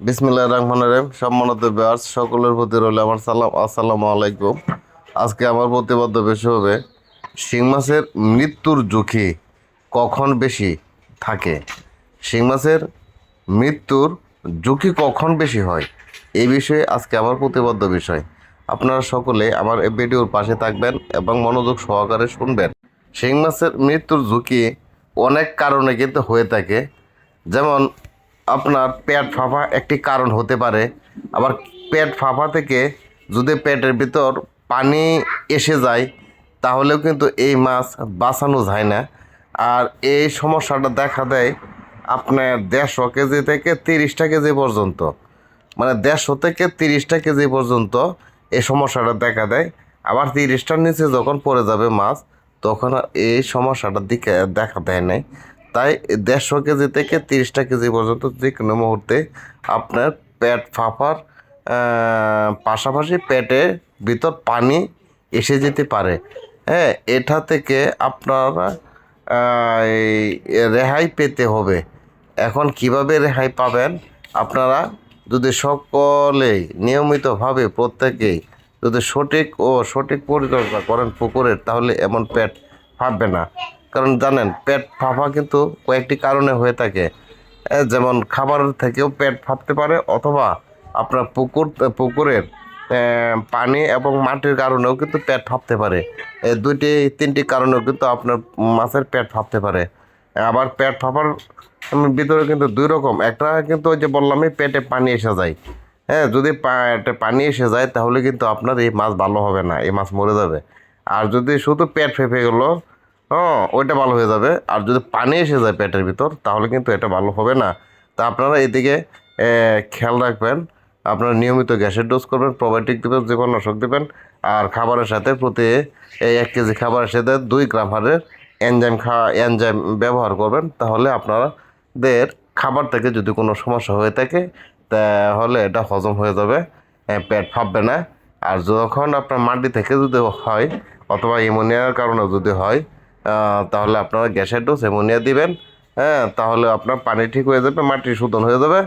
বিসমিল্লাহ রহমান রহিম। সম্মানিত ব্যাস সকলের প্রতি রইল আমার সালাম। আসসালামু আলাইকুম। আজকে আমার প্রতিবদ্ধ বেশি হবে শিং মাছের মৃত্যুর ঝুঁকি কখন বেশি থাকে? শিং মাছের মৃত্যুর ঝুঁকি কখন বেশি হয়? এই বিষয়ে আজকে আমার প্রতিবদ্ধ বিষয়। আপনারা সকলে আমার এই ভিডিওর পাশে থাকবেন এবং মনোযোগ সহকারে শুনবেন। শিং মাছের মৃত্যুর ঝুঁকি অনেক কারণে কিন্তু হয়ে থাকে। যেমন আপনার পেট ফাঁপা একটি কারণ হতে পারে। আবার পেট ফাঁপা থেকে যদি পেটের ভিতর পানি এসে যায়, তাহলেও কিন্তু এই মাছ বাঁচানো যায় না। আর এই সমস্যাটা দেখা দেয় আপনার দেড়শো কেজি থেকে তিরিশটা কেজি পর্যন্ত। মানে দেড়শো থেকে তিরিশটা কেজি পর্যন্ত এই সমস্যাটা দেখা দেয়। আবার তিরিশটার নিচে যখন পড়ে যাবে মাছ, তখন এই সমস্যাটার দিকে দেখা দেয় নাই। তাই দেড়শো কেজি থেকে তিরিশটা কেজি পর্যন্ত যে কোনো মুহূর্তে আপনার পেট ফাঁপার পাশাপাশি পেটের ভিতর পানি এসে যেতে পারে। হ্যাঁ এটা থেকে আপনারা রেহাই পেতে হবে। এখন কীভাবে রেহাই পাবেন? আপনারা যদি সকলেই নিয়মিতভাবে প্রত্যেকেই যদি সঠিক ও সঠিক পরিচর্যা করেন পুকুরের, তাহলে এমন পেট ফাঁপবে না। কারণ জানেন, পেট ফাঁপা কিন্তু কয়েকটি কারণে হয়ে থাকে। যেমন খাবারের থেকেও পেট ফাঁপতে পারে অথবা আপনার পুকুর, পুকুরের পানি এবং মাটির কারণেও কিন্তু পেট ফাঁপতে পারে। এই দুইটি, তিনটি কারণেও কিন্তু আপনার মাছের পেট ফাঁপতে পারে। আবার পেট ফাঁপার ভিতরে কিন্তু দুই রকম। একটা কিন্তু ওই যে বললামই, পেটে পানি এসে যায়। হ্যাঁ যদি পেটে পানি এসে যায়, তাহলে কিন্তু আপনার এই মাছ ভালো হবে না, এই মাছ মরে যাবে। আর যদি শুধু পেট ফেঁপে গেলো হ্যাঁ ওইটা ভালো হয়ে যাবে। আর যদি পানি এসে যায় পেটের ভিতর, তাহলে কিন্তু এটা ভালো হবে না। তা আপনারা এদিকে খেয়াল রাখবেন, আপনারা নিয়মিত গ্যাসের ডোজ করবেন প্রোবায়োটিক দেবেন, জীবাণুনাশক দেবেন, আর খাবারের সাথে প্রতি এই এক কেজি খাবারের সাথে দুই গ্রাম হারের এনজাইম খা এনজাইম ব্যবহার করবেন। তাহলে আপনাদের খাবার থেকে যদি কোনো সমস্যা হয়ে থাকে, তাহলে এটা হজম হয়ে যাবে পেট ফাঁপবে না। আর যখন আপনার মাটি থেকে যদি হয়, অথবা ইমোনিয়ার কারণে যদি হয় তাহলে আপনারা গ্যাসের ডোজ অ্যামোনিয়া দিবেন হ্যাঁ তাহলে আপনার পানি ঠিক হয়ে যাবে, মাটি শোধন হয়ে যাবে,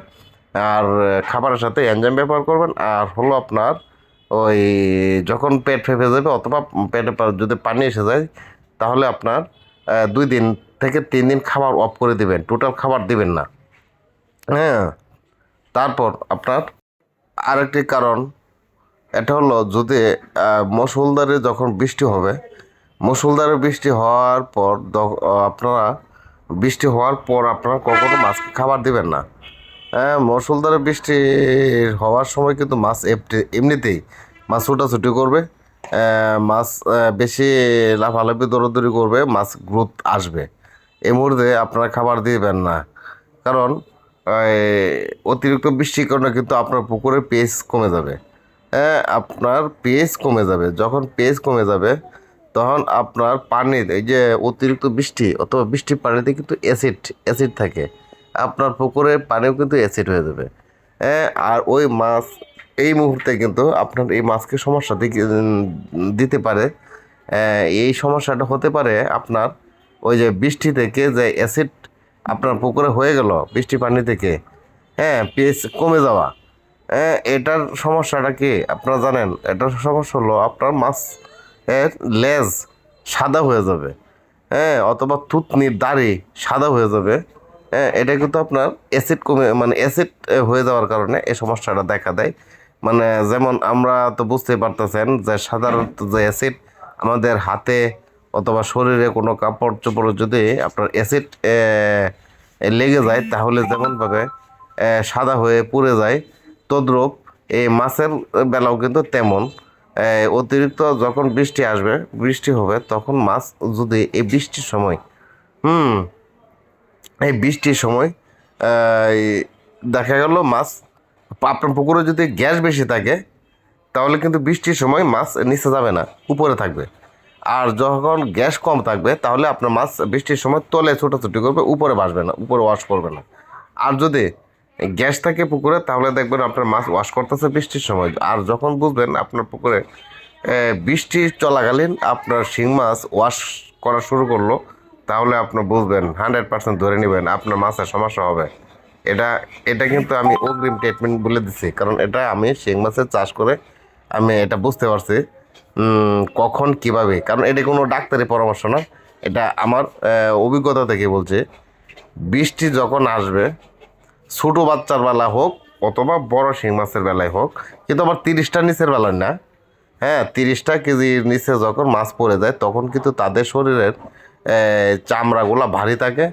আর খাবারের সাথে এনজাইম ব্যবহার করবেন, আর হলো আপনার ওই যখন পেট ফেপে যাবে অথবা পেটে যদি পানি এসে যায়, তাহলে আপনার দুই দিন থেকে তিন দিন খাবার অফ করে দিবেন টোটাল খাবার দিবেন না হ্যাঁ। তারপর আপনার আরেকটি কারণ, এটা হলো যদি মুষলধারে যখন বৃষ্টি হবে মুষলধারে বৃষ্টি হওয়ার পর আপনারা বৃষ্টি হওয়ার পর আপনারা কখনো মাছকে খাবার দিবেন না। হ্যাঁ মুষলধারে বৃষ্টি হওয়ার সময় কিন্তু মাছ এমনি- এমনিতেই মাছ ছুটাছুটি করবে। মাছ বেশি লাফালাফি দৌড়াদৌড়ি করবে মাছ গ্রোথ আসবে। এই মুহূর্তে আপনারা খাবার দিবেন না। কারণ অতিরিক্ত বৃষ্টির কারণে কিন্তু আপনার পুকুরের পেস কমে যাবে। হ্যাঁ আপনার পেস কমে যাবে। যখন পেস কমে যাবে তখন আপনার পানির এই যে অতিরিক্ত বৃষ্টি অথবা বৃষ্টির পানিতে কিন্তু অ্যাসিড অ্যাসিড থাকে। আপনার পুকুরের পানিও কিন্তু অ্যাসিড হয়ে যাবে। হ্যাঁ আর ওই মাছ এই মুহূর্তে কিন্তু আপনার এই মাছকে সমস্যা দিতে পারে। আহ, এই সমস্যাটা হতে পারে আপনার ওই যে বৃষ্টি থেকে যে অ্যাসিড আপনার পুকুরে হয়ে গেল বৃষ্টি পানি থেকে। হ্যাঁ পিএস কমে যাওয়া। হ্যাঁ এটার সমস্যাটা কি? আপনারা জানেন এটার সমস্যা হলো আপনার মাছ এর লেজ সাদা হয়ে যাবে। হ্যাঁ অথবা থুতনির দাড়ি সাদা হয়ে যাবে। হ্যাঁ এটা কিন্তু আপনার অ্যাসিড কমে মানে অ্যাসিড হয়ে যাওয়ার কারণে এই সমস্যাটা দেখা দেয়। মানে যেমন আমরা তো বুঝতে পারতেছেন যে সাধারণত যে অ্যাসিড আমাদের হাতে অথবা শরীরে কোনো কাপড় চোপড় যদি আপনার অ্যাসিড লেগে যায়, তাহলে যেমনভাবে সাদা হয়ে পুড়ে যায়, তদ্রূপ এই মাছের বেলাও কিন্তু তেমন। অতিরিক্ত যখন বৃষ্টি আসবে, বৃষ্টি হবে, তখন মাছ যদি এই বৃষ্টির সময়, হুম, এই বৃষ্টির সময় দেখা গেল মাছ আপনার পুকুরে যদি গ্যাস বেশি থাকে, তাহলে কিন্তু বৃষ্টির সময় মাছ নিচে যাবে না, উপরে থাকবে। আর যখন গ্যাস কম থাকবে, তাহলে আপনার মাছ বৃষ্টির সময় তলে ছোটাছুটি করবে, উপরে বাসবে না, উপরে ওয়াশ করবে না। আর যদি গ্যাস থাকে পুকুরে, তাহলে দেখবেন আপনার মাছ ওয়াশ করতেছে বৃষ্টির সময়। আর যখন বুঝবেন আপনার পুকুরে বৃষ্টি চলাকালীন আপনার শিং মাছ ওয়াশ করা শুরু করল, তাহলে আপনি বুঝবেন হান্ড্রেড পার্সেন্ট ধরে নেবেন আপনার মাছের সমস্যা হবে। এটা এটা কিন্তু আমি অগ্রিম ট্রিটমেন্ট বলে দিচ্ছি কারণ এটা আমি শিং মাছের চাষ করে আমি এটা বুঝতে পারছি কখন কীভাবে। কারণ এটা কোনো ডাক্তারি পরামর্শ না, এটা আমার অভিজ্ঞতা থেকে বলছে, বৃষ্টি যখন আসবে ছোটো বাচ্চার বেলা হোক অথবা বড় শিং মাছের বেলায় হোক, কিন্তু আবার তিরিশটা নিচের বেলায় না। হ্যাঁ তিরিশটা কেজির নিচে যখন মাছ পড়ে যায়, তখন কিন্তু তাদের শরীরের চামড়াগুলা ভারী থাকে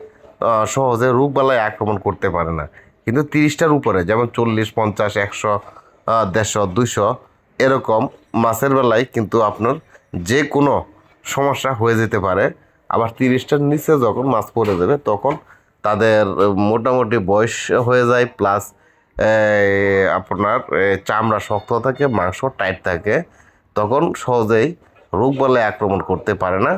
সহজে রোগবালায় আক্রমণ করতে পারে না। কিন্তু তিরিশটার উপরে, যেমন চল্লিশ, পঞ্চাশ, একশো দেড়শো, দুইশো, এরকম মাছের বেলায় কিন্তু আপনার যে কোনো সমস্যা হয়ে যেতে পারে। আবার তিরিশটার নিচে যখন মাছ পড়ে যাবে, তখন তাদের মোটামুটি বয়স হয়ে যায় প্লাস আপনার চামড়া শক্ত থাকে, মাংস টাইট থাকে, তখন সহজেই রোগ বলে আক্রমণ করতে পারে না।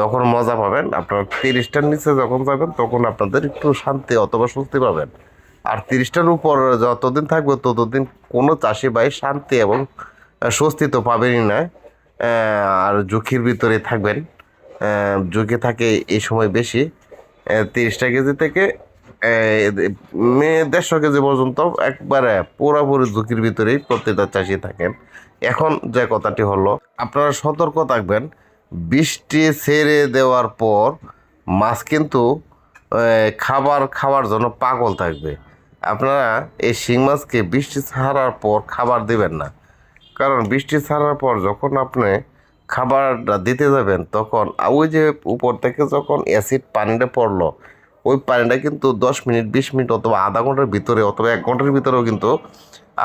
তখন মজা পাবেন, আপনার তিরিশটার নিচে যখন যাবেন, তখন আপনাদের একটু শান্তি অথবা স্বস্তি পাবেন। আর তিরিশটার উপর যতদিন থাকবে, ততদিন কোনো চাষি ভাই শান্তি এবং স্বস্তি তো পাবেনই না। আর ঝুঁকির ভিতরে থাকবেন ঝুঁকি থাকে এই সময় বেশি। তিরিশটা কেজি থেকে দেড়শো কেজি পর্যন্ত একবারে পুরোপুরি ঝুঁকির ভিতরেই প্রত্যেকটা চাষি থাকেন। এখন যে কথাটি হলো, আপনারা সতর্ক থাকবেন, বৃষ্টি ছেড়ে দেওয়ার পর মাছ কিন্তু খাবার খাওয়ার জন্য পাগল থাকবে। আপনারা এই শিং মাছকে বৃষ্টি ছাড়ার পর খাবার দিবেন না। কারণ বৃষ্টি ছাড়ার পর যখন আপনি খাবারটা দিতে যাবেন, তখন ওই যে উপর থেকে যখন অ্যাসিড পানিটা পড়ল, ওই পানিটা কিন্তু দশ মিনিট, বিশ মিনিট অথবা আধা ঘণ্টার ভিতরে অথবা এক ঘণ্টার ভিতরেও কিন্তু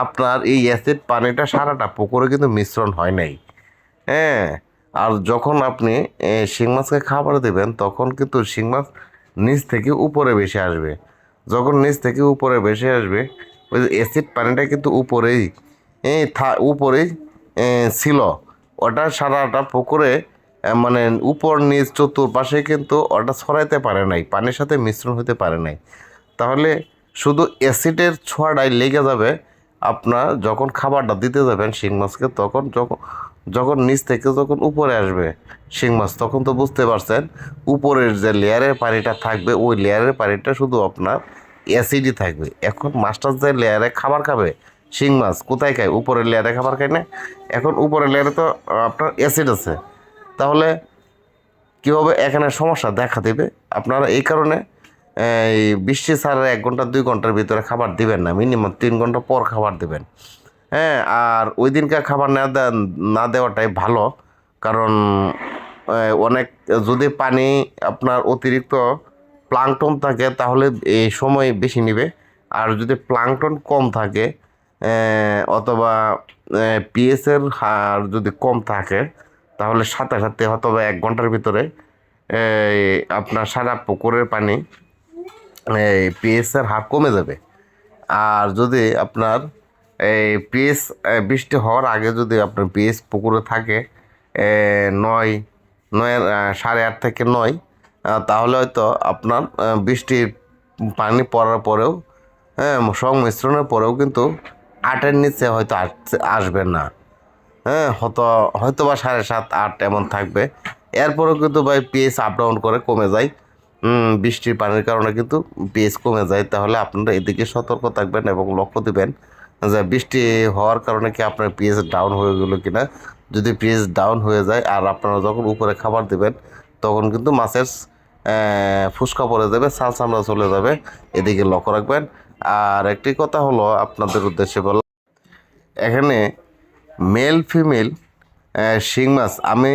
আপনার এই অ্যাসিড পানিটা সারাটা পুকুরে কিন্তু মিশ্রণ হয় নাই। হ্যাঁ আর যখন আপনি শিং মাছকে খাবার দেবেন, তখন কিন্তু শিং মাছ নিচ থেকে উপরে বেশি আসবে। যখন নিচ থেকে উপরে বেশি আসবে, ওই অ্যাসিড পানিটা কিন্তু উপরেই, এই থা উপরেই ছিল। ওটা সারাটা পুকুরে মানে উপর, নিচ চতুর্পাশে কিন্তু ওটা ছড়াইতে পারে নাই, পানির সাথে মিশ্রণ হতে পারে নাই। তাহলে শুধু অ্যাসিডের ছোঁয়াটাই লেগে যাবে, আপনার যখন খাবারটা দিতে যাবেন শিং মাছকে, তখন যখন যখন নিচ থেকে যখন উপরে আসবে শিং মাছ, তখন তো বুঝতে পারছেন, উপরের যে লেয়ারের পানিটা থাকবে, ওই লেয়ারের পানিটা শুধু আপনার অ্যাসিডই থাকবে। এখন মাছটা যে লেয়ারে খাবার খাবে শিং মাছ, কোথায় খায়? উপরের লেয়ারে খাবার খায় না? এখন উপরের লেয়ারে তো আপনার অ্যাসিড আছে। তাহলে কী হবে এখানে সমস্যা দেখা দেবে? আপনারা এই কারণে, এই বৃষ্টি ছাড়া এক ঘণ্টা, দুই ঘণ্টার ভিতরে খাবার দিবেন না। মিনিমাম তিন ঘণ্টা পর খাবার দিবেন। হ্যাঁ আর ওই দিনকার খাবার না না দেওয়াটাই ভালো। কারণ অনেক, যদি পানি আপনার অতিরিক্ত প্লাংটন থাকে, তাহলে এই সময় বেশি নেবে। আর যদি প্লাংটন কম থাকে অথবা পিএসের হার যদি কম থাকে, তাহলে সাথে সাথে অথবা এক ঘণ্টার ভিতরে আপনার সারা পুকুরের পানি এই পিএসের হার কমে যাবে। আর যদি আপনার এই পিএস বৃষ্টি হওয়ার আগে যদি আপনার পিএস পুকুরে থাকে নয় নয় সাড়ে আট থেকে নয় তাহলে হয়তো আপনার বৃষ্টির পানি পড়ার পরেও হ্যাঁ সংমিশ্রণের পরেও কিন্তু আটের নিচে হয়তো আসবে না। হ্যাঁ হয়তো হয়তো বা সাড়ে সাত, আট এমন থাকবে। এরপরেও কিন্তু ভাই পিএস আপ ডাউন করে কমে যায়। বৃষ্টির পানির কারণে কিন্তু পিএস কমে যায়। তাহলে আপনারা এদিকে সতর্ক থাকবেন এবং লক্ষ্য দিবেন যে বৃষ্টি হওয়ার কারণে কি আপনার পিএস ডাউন হয়ে গেলো কি না যদি পিএস ডাউন হয়ে যায় আর আপনারা যখন উপরে খাবার দিবেন, তখন কিন্তু মাছের ফুসকা পড়ে যাবে, সাল চামড়া চলে যাবে। এদিকে লক্ষ্য রাখবেন। আর একটি কথা হলো আপনাদের উদ্দেশ্যে বলা এখানে মেল ফিমেল শিং মাছ। আমি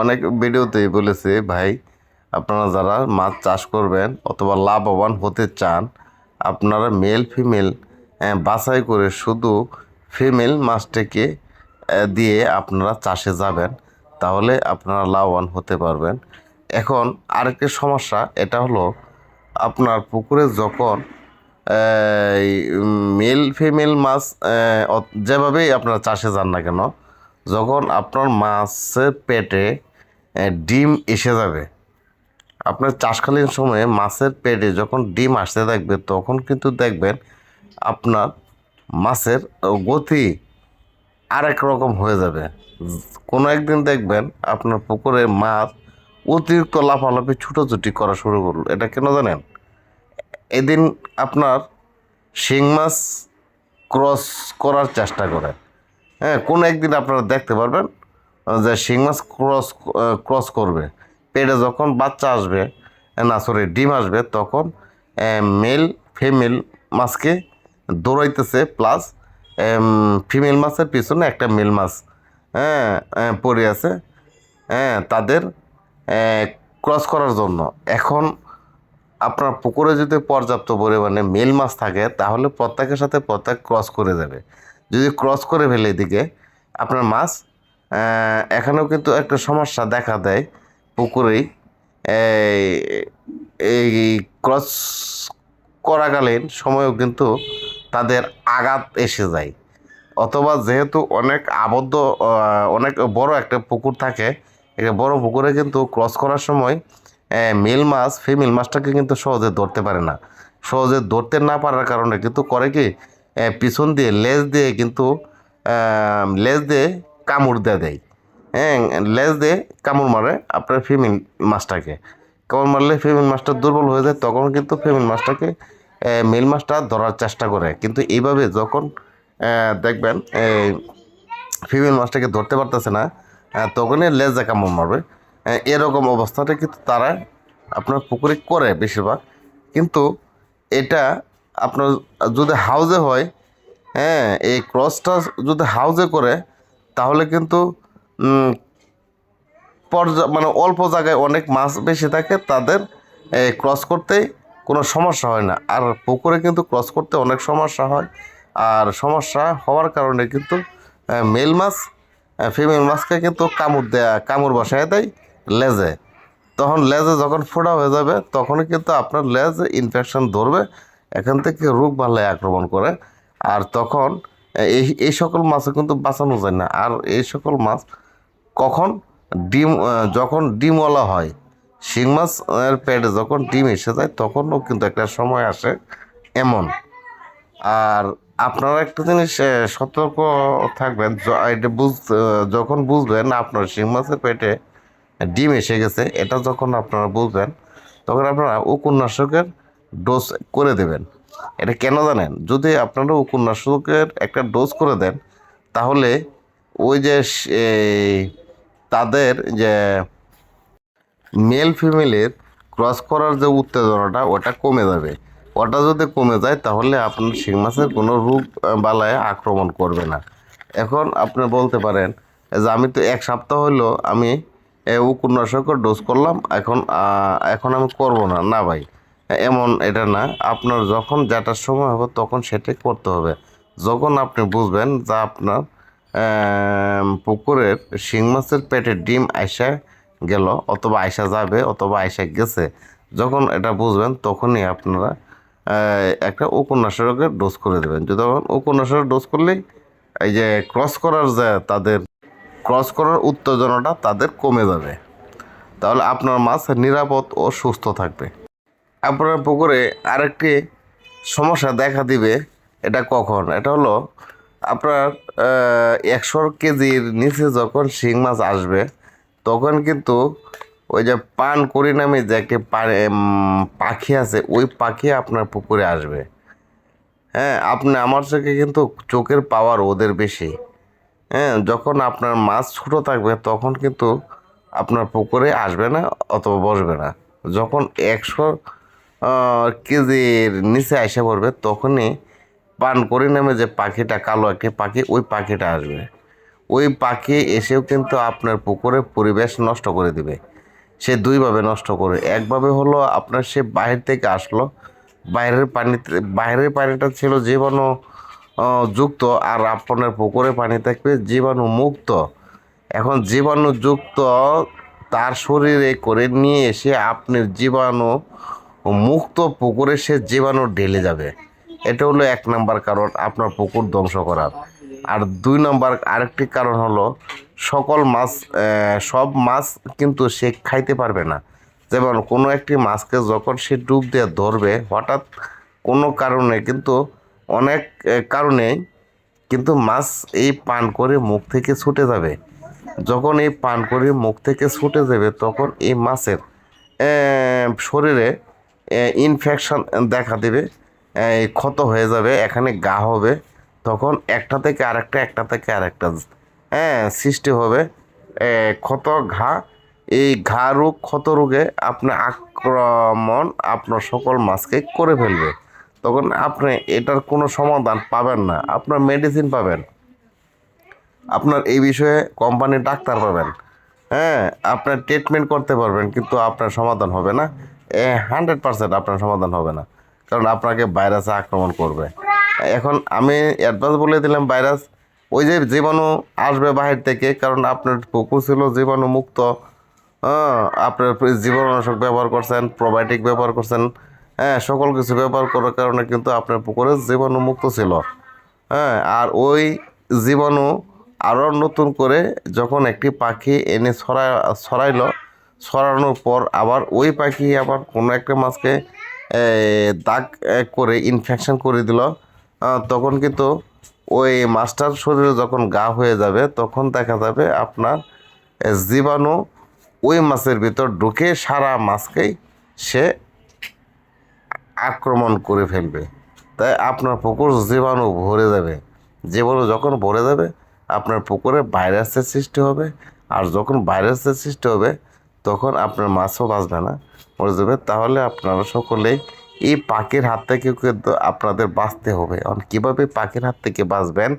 অনেক ভিডিওতেই বলেছি, ভাই, আপনারা যারা মাছ চাষ করবেন অথবা লাভবান হতে চান, আপনারা মেল ফিমেল বাছাই করে শুধু ফিমেল মাছটাকে দিয়ে আপনারা চাষে যাবেন, তাহলে আপনারা লাভবান হতে পারবেন। এখন আরেকটি সমস্যা, এটা হলো আপনার পুকুরে যখন মেল ফিমেল মাছ যেভাবেই আপনারা চাষে যান না কেন, যখন আপনার মাছের পেটে ডিম এসে যাবে, আপনার চাষকালীন সময়ে মাছের পেটে যখন ডিম আসতে থাকবে, তখন কিন্তু দেখবেন আপনার মাছের গতি আরেক রকম হয়ে যাবে। কোনো একদিন দেখবেন আপনার পুকুরে মাছ অতিরিক্ত লাফালাফি, ছুটোছুটি করা শুরু করল। এটা কেন জানেন? এদিন আপনার শিং মাছ ক্রস করার চেষ্টা করেন। হ্যাঁ কোনো একদিন আপনারা দেখতে পারবেন যে শিং মাছ ক্রস ক্রস করবে। পেটে যখন বাচ্চা আসবে না সরি ডিম আসবে, তখন মেল ফিমেল মাছকে দৌড়াইতেছে প্লাস ফিমেল মাছের পিছনে একটা মেল মাছ হ্যাঁ পড়ে আছে হ্যাঁ তাদের ক্রস করার জন্য। এখন আপনার পুকুরে যদি পর্যাপ্ত পরিমাণে মেল মাছ থাকে, তাহলে প্রত্যেকের সাথে প্রত্যেক ক্রস করে যাবে যদি ক্রস করে ফেলে এদিকে, আপনার মাছ এখানেও কিন্তু একটা সমস্যা দেখা দেয় পুকুরেই। এই- ক্রস করাকালীন সময়ও কিন্তু তাদের আঘাত এসে যায়। অথবা যেহেতু অনেক আবদ্ধ অনেক বড় একটা পুকুর থাকে, একটা বড় পুকুরে কিন্তু ক্রস করার সময় মেল মাছ ফিমেল মাছটাকে কিন্তু সহজে ধরতে পারে না। সহজে ধরতে না পারার কারণে কিন্তু করে কি পিছন দিয়ে লেজ দিয়ে কিন্তু লেজ দিয়ে কামড় দিয়ে দেয়। হ্যাঁ লেজ দিয়ে কামড় মারে আপনার ফিমেল মাছটাকে কামড় মারলে ফিমেল মাছটা দুর্বল হয়ে যায়, তখন কিন্তু ফিমেল মাছটাকে মেল মাছটা ধরার চেষ্টা করে। কিন্তু এইভাবে যখন দেখবেন ফিমেল মাছটাকে ধরতে পারতেছে না তখনই লেজে কামড় মারবে। এরকম অবস্থাটা কিন্তু তারা আপনার পুকুরে করে বেশিরভাগ। কিন্তু এটা আপনার যদি হাউজে হয় হ্যাঁ এই ক্রসটা যদি হাউজে করে, তাহলে কিন্তু পর্যা মানে অল্প জায়গায় অনেক মাছ বেশি থাকে, তাদের ক্রস করতে কোনো সমস্যা হয় না। আর পুকুরে কিন্তু ক্রস করতে অনেক সমস্যা হয়। আর সমস্যা হওয়ার কারণে কিন্তু মেল মাছ ফিমেল মাছকে কিন্তু কামড় দেয়া, কামড় বসায় দেয়। লেজে। তখন লেজে যখন ফোড়া হয়ে যাবে, তখনই কিন্তু আপনার লেজে ইনফেকশন ধরবে, এখান থেকে রোগ বালাই আক্রমণ করে। আর তখন এই এই সকল মাছও কিন্তু বাঁচানো যায় না। আর এই সকল মাছ কখন ডিম, যখন ডিমওয়ালা হয়, শিং মাছ এর পেটে যখন ডিম এসে যায়, তখনও কিন্তু একটা সময় আসে এমন। আর আপনারা একটা জিনিস সতর্ক থাকবেন এটা বুঝ, যখন বুঝবেন আপনার শিং মাছের পেটে ডিম এসে গেছে, এটা যখন আপনারা বুঝবেন তখন আপনারা উপন্যাসকের ডোজ করে দেবেন। এটা কেন জানেন? যদি আপনারা উপন্যাসকের একটা ডোজ করে দেন, তাহলে ওই যে তাদের যে মেল ফিমেলের ক্রস করার যে উত্তেজনাটা, ওটা কমে যাবে। ওটা যদি কমে যায়, তাহলে আপনার শিং মাছের কোনো রোগ বালায় আক্রমণ করবে না। এখন আপনি বলতে পারেন যে, আমি তো এক সপ্তাহ হলো আমি উপন্যাসকের ডোজ করলাম, এখন এখন আমি করব না। না ভাই, এমন এটা না। আপনার যখন যেটার সময় হবে তখন সেটাই করতে হবে। যখন আপনি বুঝবেন যে আপনার পুকুরের শিং মাছের পেটে ডিম আইসা গেল অথবা আইসা যাবে অথবা আইসা গেছে, যখন এটা বুঝবেন তখনই আপনারা একটা উপন্যাসকের ডোজ করে দেবেন। যদি উপন্যাসকের ডোজ করলেই এই যে ক্রস করার যে তাদের ক্রস করার উত্তেজনাটা তাদের কমে যাবে। তাহলে আপনার মাছ নিরাপদ ও সুস্থ থাকবে। আপনার পুকুরে আরেকটি সমস্যা দেখা দিবে, এটা কখন? এটা হলো আপনার একশো কেজির নিচে যখন শিং মাছ আসবে, তখন কিন্তু ওই যে পান করি নামে যে একটি পাখি আছে, ওই পাখি আপনার পুকুরে আসবে। হ্যাঁ আপনি, আমার চোখে কিন্তু চোখের পাওয়ার ওদের বেশি। হ্যাঁ যখন আপনার মাছ ছোটো থাকবে, তখন কিন্তু আপনার পুকুরে আসবে না অথবা বসবে না। যখন একশো কেজির নিচে এসে পড়বে, তখনই পান করি নামে যে পাখিটা, কালো একটি পাখি, ওই পাখিটা আসবে। ওই পাখি এসেও কিন্তু আপনার পুকুরে পরিবেশ নষ্ট করে দিবে। সে দুইভাবে নষ্ট করে একভাবে হলো আপনার সে বাহির থেকে আসলো, বাইরের পানিতে, বাইরের পানিটা ছিল জীবাণু যুক্ত আর আপনার পুকুরে পানি থাকবে, জীবাণু মুক্ত। এখন জীবাণু যুক্ত তার শরীরে করে নিয়ে এসে আপনার জীবাণু মুক্ত পুকুরে সে জীবাণু ঢেলে যাবে। এটা হলো এক নাম্বার কারণ আপনার পুকুর ধ্বংস করার। আর দুই নম্বর আরেকটি কারণ হলো সকল মাছ সব মাছ কিন্তু সে খাইতে পারবে না। যেমন কোনো একটি মাছকে যখন সে ডুব দিয়ে ধরবে, হঠাৎ কোনো কারণে কিন্তু অনেক আহ, কারণেই কিন্তু মাছ এই পান করে মুখ থেকে ছুটে যাবে। যখন এই পান করে মুখ থেকে ছুটে যাবে তখন এই মাছের শরীরে ইনফেকশন দেখা দেবে ক্ষত হয়ে যাবে এখানে গা হবে তখন একটা থেকে আরেকটা একটা থেকে আরেকটা হ্যাঁ সৃষ্টি হবে। ক্ষত ঘা এই ঘা রোগ ক্ষত রোগে আপনার আক্রমণ আপনার সকল মাছকে করে ফেলবে। তখন আপনি এটার কোনো সমাধান পাবেন না। আপনার মেডিসিন পাবেন। আপনার এই বিষয়ে কোম্পানির ডাক্তার পাবেন। হ্যাঁ আপনার ট্রিটমেন্ট করতে পারবেন, কিন্তু আপনার সমাধান হবে না। এ হান্ড্রেড পার্সেন্ট আপনার সমাধান হবে না, কারণ আপনাকে ভাইরাসে আক্রমণ করবে। এখন আমি অ্যাডভান্স বলে দিলাম ভাইরাস ওই যে জীবাণু আসবে বাহির থেকে, কারণ আপনার পুকুর ছিল জীবাণু মুক্ত হ্যাঁ আপনার জীবাণুনাশক ব্যবহার করছেন প্রোবায়োটিক ব্যবহার করছেন। হ্যাঁ সকল কিছু ব্যবহার করার কারণে কিন্তু আপনার পুকুরে জীবাণু মুক্ত ছিল। হ্যাঁ আর ওই জীবাণু আরও নতুন করে যখন একটি পাখি এনে ছড়ায় ছড়াইলো, ছড়ানোর পর আবার ওই পাখি আবার কোনো একটা মাছকে দাগ করে ইনফেকশন করে দিল। তখন কিন্তু ওই মাছটার শরীরে যখন গা হয়ে যাবে, তখন দেখা যাবে আপনার জীবাণু ওই মাছের ভিতর ঢুকে সারা মাছকেই সে আক্রমণ করে ফেলবে। তাই আপনার পুকুর জীবাণু ভরে যাবে। জীবাণু যখন ভরে যাবে, আপনার পুকুরে ভাইরাসের সৃষ্টি হবে। আর যখন ভাইরাসের সৃষ্টি হবে, তখন আপনার মাছও বাঁচবে না, মরে যাবে। তাহলে আপনারা সকলেই এই পাখির হাত থেকে কিন্তু আপনাদের বাঁচতে হবে। এখন কীভাবে পাখির হাত থেকে বাঁচবেন,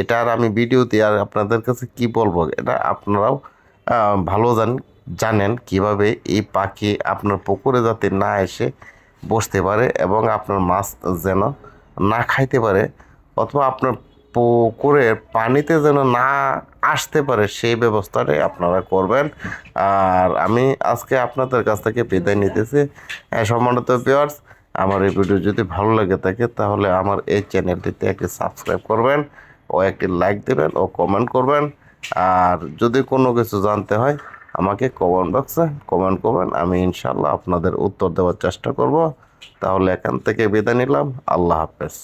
এটা আর আমি ভিডিওতে আর আপনাদের কাছে কি বলব, এটা আপনারাও ভালো জান, জানেন কীভাবে এই পাখি আপনার পুকুরে যাতে না এসে বসতে পারে এবং আপনার মাছ যেন না খাইতে পারে অথবা আপনার পুকুরের পানিতে যেন না আসতে পারে সেই ব্যবস্থাটাই আপনারা করবেন। আর আমি আজকে আপনাদের কাছ থেকে বিদায় নিতেছি। হ্যাঁ, সম্মানিত ভিউয়ার্স আমার এই ভিডিও যদি ভালো লাগে থাকে তাহলে আমার এই চ্যানেলটিতে একটি সাবস্ক্রাইব করবেন ও একটি লাইক দেবেন ও কমেন্ট করবেন। আর যদি কোনো কিছু জানতে হয় আমাকে কমেন্ট বক্সে কমেন্ট করবেন, আমি ইনশাল্লাহ আপনাদের উত্তর দেওয়ার চেষ্টা করব। তাহলে এখান থেকে বিদায় নিলাম, আল্লাহ হাফেজ।